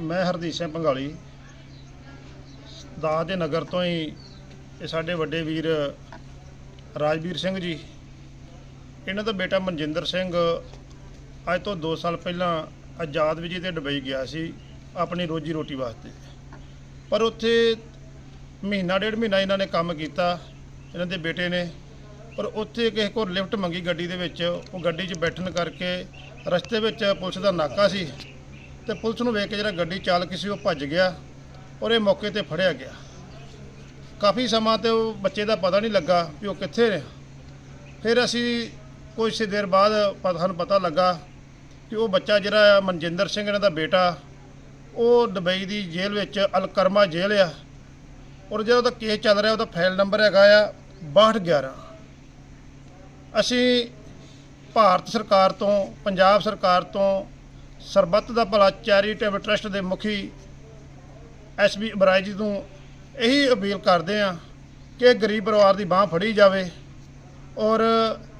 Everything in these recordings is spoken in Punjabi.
ਮੈਂ ਹਰਦੀਪ ਸਿੰਘ ਪੰਗਾਲੀ ਦਾਸ ਦੇ ਨਗਰ ਤੋਂ ਹੀ ਇਹ ਸਾਡੇ ਵੱਡੇ ਵੀਰ ਰਾਜਵੀਰ ਸਿੰਘ ਜੀ। ਇਹਨਾਂ ਦਾ ਬੇਟਾ ਮਨਜਿੰਦਰ ਸਿੰਘ ਅੱਜ ਤੋਂ 2 ਸਾਲ ਪਹਿਲਾਂ ਆਜ਼ਾਦ ਵਿਜੇ ਤੇ ਦੁਬਈ ਗਿਆ ਸੀ ਆਪਣੀ ਰੋਜੀ ਰੋਟੀ ਵਾਸਤੇ। ਪਰ ਉੱਥੇ ਮਹੀਨਾ ਡੇਢ ਮਹੀਨਾ ਇਹਨਾਂ ਨੇ ਕੰਮ ਕੀਤਾ, ਇਹਨਾਂ ਦੇ ਬੇਟੇ ਨੇ। ਪਰ ਉੱਥੇ ਕਿਸੇ ਕੋਲ ਲਿਫਟ ਮੰਗੀ ਗੱਡੀ ਦੇ ਵਿੱਚ, ਉਹ ਗੱਡੀ 'ਚ ਬੈਠਣ ਕਰਕੇ ਰਸਤੇ ਵਿੱਚ ਪੁਲਿਸ ਦਾ ਨਾਕਾ ਸੀ। ਤੇ ਪੁਲਿਸ ਨੂੰ ਵੇਖ ਕੇ ਜਿਹੜਾ ਗੱਡੀ ਚਾਲਕ ਸੀ ਉਹ ਭੱਜ ਗਿਆ ਔਰ ਇਹ ਮੌਕੇ ਤੇ ਫੜਿਆ ਗਿਆ। ਕਾਫੀ ਸਮਾਂ ਤੇ ਉਹ ਬੱਚੇ ਦਾ ਪਤਾ ਨਹੀਂ ਲੱਗਾ ਵੀ ਉਹ ਕਿੱਥੇ ਰਿਹਾ। ਫਿਰ ਅਸੀਂ ਕੁਝ ਦੇਰ ਬਾਅਦ ਪਤਾ, ਸਾਨੂੰ ਪਤਾ ਲੱਗਾ ਕਿ ਉਹ ਬੱਚਾ ਜਿਹੜਾ ਆ ਮਨਜਿੰਦਰ ਸਿੰਘ ਇਹਨਾਂ ਦਾ ਬੇਟਾ, ਉਹ ਦੁਬਈ ਦੀ ਜੇਲ੍ਹ ਵਿੱਚ ਅਲਕਰਮਾ ਜੇਲ੍ਹ ਆ ਔਰ ਜਿਹੜਾ ਉਹਦਾ ਕੇਸ ਚੱਲ ਰਿਹਾ ਉਹਦਾ ਫਾਈਲ ਨੰਬਰ ਹੈਗਾ ਆ 6211 ਅਸੀਂ ਭਾਰਤ ਸਰਕਾਰ ਤੋਂ, ਪੰਜਾਬ ਸਰਕਾਰ ਤੋਂ ਸਰਬੱਤ ਦਾ ਭਲਾ ਚੈਰੀਟੇਬਲ ਟਰਸਟ ਦੇ ਮੁਖੀ ਐਸਬੀ ਅਬਰਾਜ ਜੀ ਨੂੰ ਇਹੀ ਅਪੀਲ ਕਰਦੇ ਆ ਕਿ ਗਰੀਬ ਪਰਿਵਾਰ ਦੀ ਬਾਹ ਫੜੀ ਜਾਵੇ ਔਰ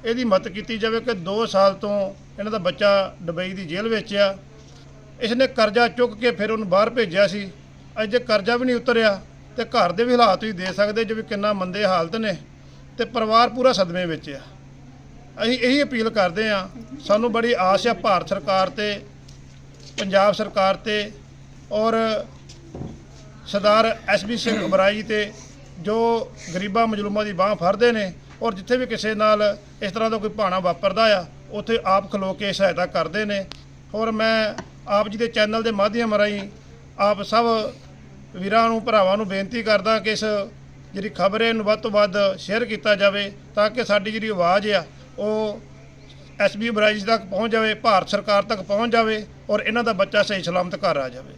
ਇਹਦੀ ਮਦਦ ਕੀਤੀ ਜਾਵੇ ਕਿ 2 ਸਾਲ ਤੋਂ ਇਹਨਾਂ ਦਾ ਬੱਚਾ ਦੁਬਈ ਦੀ ਜੇਲ੍ਹ ਵਿੱਚ ਆ। ਇਸਨੇ ਕਰਜ਼ਾ ਚੁੱਕ ਕੇ ਫਿਰ ਉਹਨੂੰ ਬਾਹਰ ਭੇਜਿਆ ਸੀ। ਅੱਜ ਕਰਜ਼ਾ ਵੀ ਨਹੀਂ ਉਤਰਿਆ ਤੇ ਘਰ ਦੇ ਵੀ ਹਾਲਾਤ ਤੁਸੀਂ ਦੇ ਸਕਦੇ ਜੋ ਵੀ ਕਿੰਨਾ ਮੰਦੇ ਹਾਲਤ ਨੇ ਤੇ ਪਰਿਵਾਰ ਪੂਰਾ ਸਦਮੇ ਵਿੱਚ ਆ। ਅਸੀਂ ਇਹੀ ਅਪੀਲ ਕਰਦੇ ਆ ਸਾਨੂੰ ਬੜੀ ਆਸ ਆ ਭਾਰਤ ਸਰਕਾਰ ਤੇ ਪੰਜਾਬ ਸਰਕਾਰ ਤੇ ਔਰ ਸਰਦਾਰ ਐਸਬੀ ਸਿੰਘ ਅਬਰਾਈ ਤੇ ਜੋ ਗਰੀਬਾਂ ਮਜਲੂਮਾਂ ਦੀ ਬਾਹ ਫੜਦੇ ਨੇ ਔਰ ਜਿੱਥੇ ਵੀ ਕਿਸੇ ਨਾਲ ਇਸ ਤਰ੍ਹਾਂ ਦਾ ਕੋਈ ਭਾਣਾ ਵਾਪਰਦਾ ਆ, ਉੱਥੇ ਆਪ ਖਲੋ ਕੇ ਸਹਾਇਤਾ ਕਰਦੇ ਨੇ। ਔਰ ਮੈਂ ਆਪ ਜੀ ਦੇ ਚੈਨਲ ਦੇ ਮਾਧਿਅਮ ਰਾਹੀਂ ਆਪ ਸਭ ਵੀਰਾਂ ਨੂੰ, ਭਰਾਵਾਂ ਨੂੰ ਬੇਨਤੀ ਕਰਦਾ ਕਿ ਇਸ ਜਿਹੜੀ ਖਬਰ ਹੈ ਨੂੰ ਵੱਧ ਤੋਂ ਵੱਧ ਸ਼ੇਅਰ ਕੀਤਾ ਜਾਵੇ ਤਾਂ ਕਿ ਸਾਡੀ ਜਿਹੜੀ ਆਵਾਜ਼ ਆ, ਉਹ ਐਸਬੀ ਬਰਾਈਜ ਤੱਕ ਪਹੁੰਚ ਜਾਵੇ, ਭਾਰਤ ਸਰਕਾਰ ਤੱਕ ਪਹੁੰਚ ਜਾਵੇ ਔਰ ਇਹਨਾਂ ਦਾ ਬੱਚਾ ਸਹੀ ਸਲਾਮਤ ਘਰ ਆ ਜਾਵੇ।